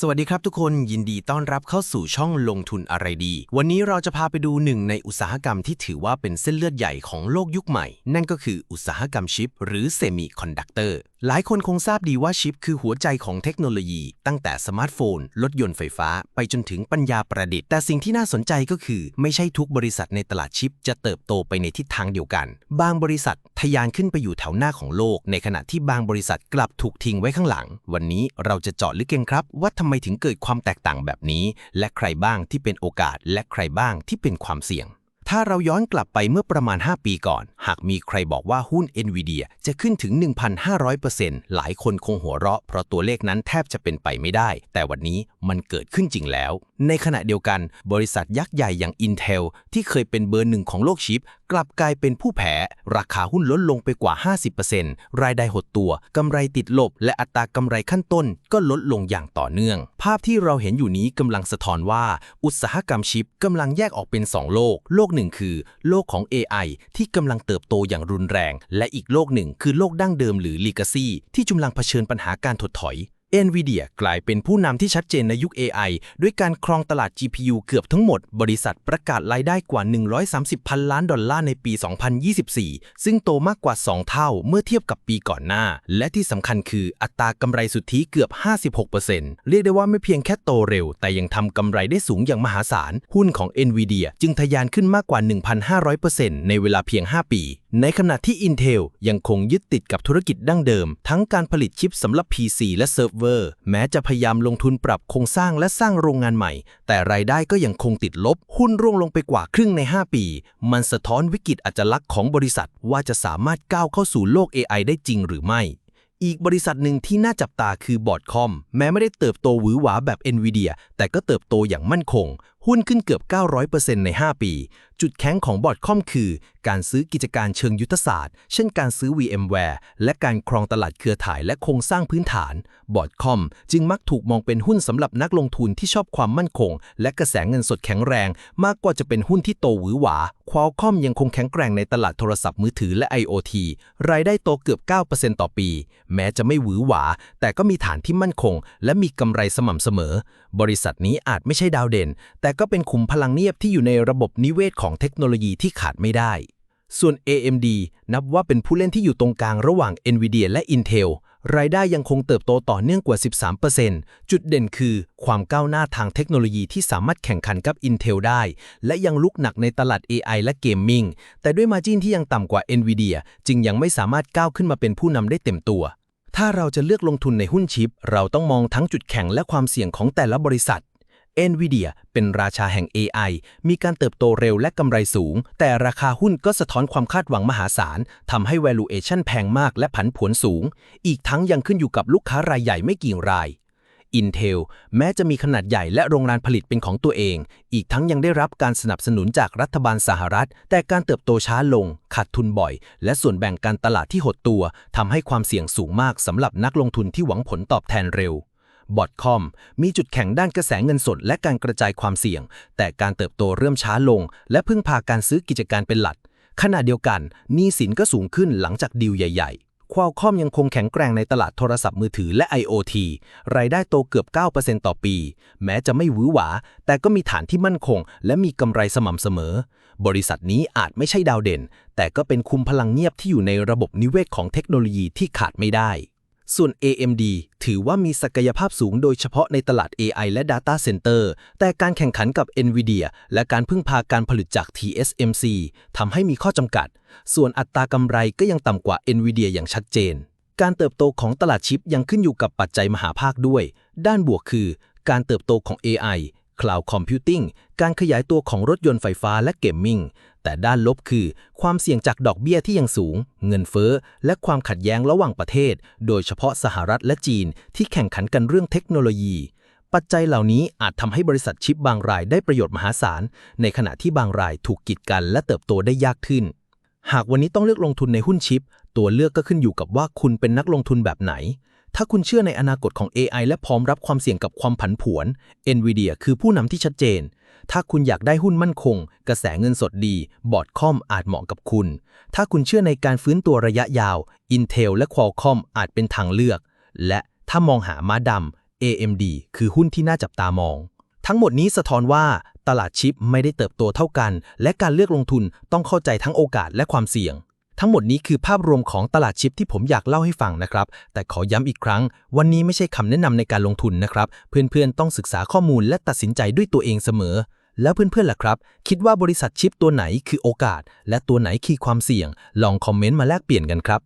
สวัสดีครับทุกคนยินดีต้อนรับเข้าสู่ช่องลงทุนอะไรดี วันนี้เราจะพาไปดูหนึ่งในอุตสาหกรรมที่ถือว่าเป็นเส้นเลือดใหญ่ของโลกยุคใหม่ นั่นก็คืออุตสาหกรรมชิป หรือเซมิคอนดักเตอร์หลายคนคงทราบดีว่าชิปคือหัวใจของเทคโนโลยี ตั้งแต่สมาร์ทโฟน รถยนต์ไฟฟ้า ไปจนถึงปัญญาประดิษฐ์ แต่สิ่งที่น่าสนใจก็คือ ไม่ใช่ทุกบริษัทในตลาดชิปจะเติบโตไปในทิศทางเดียวกัน บางบริษัททะยานขึ้นไปอยู่แถวหน้าของโลก ในขณะที่บางบริษัทกลับถูกทิ้งไว้ข้างหลัง วันนี้เราจะเจาะลึกกันครับ ว่าทำไมถึงเกิดความแตกต่างแบบนี้ และใครบ้างที่เป็นโอกาส และใครบ้างที่เป็นความเสี่ยง ถ้าเราย้อนกลับไปเมื่อประมาณ 5 ปีก่อน หากมีใครบอกว่าหุ้น NVIDIA จะขึ้นถึง 1,500%หลายคนคงหัวเราะ เพราะตัวเลขนั้นแทบจะเป็นไปไม่ได้ แต่วันนี้มันเกิดขึ้นจริงแล้ว ในขณะเดียวกัน บริษัทยักษ์ใหญ่อย่าง Intel ที่เคยเป็นเบอร์หนึ่งของโลกชิป กลับกลายเป็นผู้แพ้ ราคาหุ้นลดลงไปกว่า 50%รายได้หดตัวกำไรติดลบ และอัตรากำไรขั้นต้นก็ลดลงอย่างต่อเนื่อง ภาพที่เราเห็นอยู่นี้กำลังสะท้อนว่า อุตสาหกรรมชิปกำลังแยกออกเป็น 2 โลก โลกหนึ่งคือ โลกของ AI ที่กำลังเติบโตอย่างรุนแรง และอีกโลกหนึ่งคือโลกดั้งเดิมหรือ Legacy ที่กำลังเผชิญปัญหาการถดถอย NVIDIA กลายเป็นผู้นำที่ชัดเจนในยุค AI ด้วยการครองตลาด GPU เกือบทั้งหมด บริษัทประกาศรายได้กว่า 130 พันล้านดอลลาร์ในปี 2024 ซึ่งโตมากกว่า 2 เท่าเมื่อเทียบกับปีก่อนหน้า และที่สำคัญคืออัตรากำไรสุทธิเกือบ 56%เรียกได้ว่าไม่เพียงแค่โตเร็ว แต่ยังทำกำไรได้สูงอย่างมหาศาล หุ้นของ NVIDIA จึงทะยานขึ้นมากกว่า 1,500%ในเวลาเพียง 5 ปีในขณะที่ Intel ยังคงยึดติดกับธุรกิจดั้งเดิม ทั้งการผลิตชิปสำหรับ PC และเซิร์ฟเวอร์ แม้จะพยายามลงทุนปรับโครงสร้างและสร้างโรงงานใหม่ แต่รายได้ก็ยังคงติดลบ หุ้นร่วงลงไปกว่าครึ่งใน 5 ปี มันสะท้อนวิกฤตอัจลักษณ์ของบริษัทว่าจะสามารถก้าวเข้าสู่โลก AI ได้จริงหรือไม่ อีกบริษัทหนึ่งที่น่าจับตาคือบอร์ดคอม แม้ไม่ได้เติบโตหวือหวาแบบ NVIDIA แต่ก็เติบโตอย่างมั่นคง หุ้นขึ้นเกือบ 900%ใน 5 ปี จุดแข็งของบอร์ดคอมคือ การซื้อกิจการเชิงยุทธศาสตร์ เช่นการซื้อ VMware และการครองตลาดเครือข่ายและโครงสร้างพื้นฐาน บอร์ดคอมจึงมักถูกมองเป็นหุ้นสำหรับนักลงทุนที่ชอบความมั่นคง และกระแสเงินสดแข็งแรง มากกว่าจะเป็นหุ้นที่โตหวือหวาควอลคอมยังคงแข็งแกร่งในตลาดโทรศัพท์มือถือและ IoT รายได้โตเกือบ 9%ต่อปี แม้จะไม่หวือหวา แต่ก็มีฐานที่มั่นคง และมีกำไรสม่ำเสมอ บริษัทนี้อาจไม่ใช่ดาวเด่น แต่ก็เป็นขุมพลังเงียบที่อยู่ในระบบนิเวศของเทคโนโลยีที่ขาดไม่ได้ ส่วน AMD นับว่าเป็นผู้เล่นที่อยู่ตรงกลางระหว่าง NVIDIA และ Intel รายได้ยังคงเติบโตต่อเนื่องกว่า 13%จุดเด่นคือ ความก้าวหน้าทางเทคโนโลยีที่สามารถแข่งขันกับ Intel ได้ และยังลุกหนักในตลาด AI และเกมมิ่ง แต่ด้วยมาจินที่ยังต่ำกว่า NVIDIA จึงยังไม่สามารถก้าวขึ้นมาเป็นผู้นำได้เต็มตัว ถ้าเราจะเลือกลงทุนในหุ้นชิป เราต้องมองทั้งจุดแข็งและความเสี่ยงของแต่ละบริษัท NVIDIA เป็นราชาแห่ง AI มีการเติบโตเร็วและกำไรสูง แต่ราคาหุ้นก็สะท้อนความคาดหวังมหาศาลทำให้ valuation แพงมากและผันผวนสูง อีกทั้งยังขึ้นอยู่กับลูกค้ารายใหญ่ไม่กี่ราย Intel แม้จะมีขนาดใหญ่และโรงงานผลิตเป็นของตัวเอง อีกทั้งยังได้รับการสนับสนุนจากรัฐบาลสหรัฐ แต่การเติบโตช้าลง ขาดทุนบ่อย และส่วนแบ่งการตลาดที่หดตัวทำให้ความเสี่ยงสูงมากสำหรับนักลงทุนที่หวังผลตอบแทนเร็ว บอทคอมมีจุดแข็งด้านกระแสเงินสดและการกระจายความเสี่ยง แต่การเติบโตเริ่มช้าลง และพึ่งพาการซื้อกิจการเป็นหลัก ขณะเดียวกันหนี้สินก็สูงขึ้นหลังจากดีลใหญ่ ๆ ควอลคอมยังคงแข็งแกร่งในตลาดโทรศัพท์มือถือและ IoT รายได้โตเกือบ 9%ต่อปี แม้จะไม่หวือหวา แต่ก็มีฐานที่มั่นคง และมีกำไรสม่ำเสมอ บริษัทนี้อาจไม่ใช่ดาวเด่น แต่ก็เป็นคุมพลังเงียบที่อยู่ในระบบนิเวศของเทคโนโลยีที่ขาดไม่ได้ ส่วน AMD ถือว่ามีศักยภาพสูงโดยเฉพาะในตลาด AI และ Data Center แต่การแข่งขันกับ NVIDIA และการพึ่งพาการผลิตจาก TSMC ทำให้มีข้อจำกัด ส่วนอัตรากำไรก็ยังต่ำกว่า NVIDIA อย่างชัดเจน การเติบโตของตลาดชิปยังขึ้นอยู่กับปัจจัยมหาภาคด้วย ด้านบวกคือ การเติบโตของ AI Cloud Computing การขยายตัวของรถยนต์ไฟฟ้าและเกมมิ่ง แต่ด้านลบคือ ความเสี่ยงจากดอกเบี้ยที่ยังสูง เงินเฟ้อ และความขัดแย้งระหว่างประเทศ โดยเฉพาะสหรัฐและจีน ที่แข่งขันกันเรื่องเทคโนโลยี ปัจจัยเหล่านี้อาจทำให้บริษัทชิปบางรายได้ประโยชน์มหาศาล ในขณะที่บางรายถูกกีดกันและเติบโตได้ยากขึ้น หากวันนี้ต้องเลือกลงทุนในหุ้นชิป ตัวเลือกก็ขึ้นอยู่กับว่าคุณเป็นนักลงทุนแบบไหน ถ้าคุณเชื่อในอนาคตของ AI และพร้อมรับความเสี่ยงกับความผันผวน NVIDIA คือผู้นำที่ชัดเจน ถ้าคุณอยากได้หุ้นมั่นคง กระแสเงินสดดี บอร์ดคอมอาจเหมาะกับคุณ ถ้าคุณเชื่อในการฟื้นตัวระยะยาว Intel และ Qualcomm อาจเป็นทางเลือก และถ้ามองหาม้าดำ AMD คือหุ้นที่น่าจับตามอง ทั้งหมดนี้สะท้อนว่าตลาดชิปไม่ได้เติบโตเท่ากัน และการเลือกลงทุนต้องเข้าใจทั้งโอกาสและความเสี่ยง ทั้งหมดนี้คือภาพรวมของตลาดชิปที่ผมอยากเล่าให้ฟังนะครับ แต่ขอย้ำอีกครั้ง วันนี้ไม่ใช่คำแนะนำในการลงทุนนะครับ เพื่อนๆ ต้องศึกษาข้อมูลและตัดสินใจด้วยตัวเองเสมอ แล้วเพื่อนๆล่ะครับ คิดว่าบริษัทชิปตัวไหนคือโอกาส และตัวไหนคือความเสี่ยง ลองคอมเมนต์มาแลกเปลี่ยนกันครับ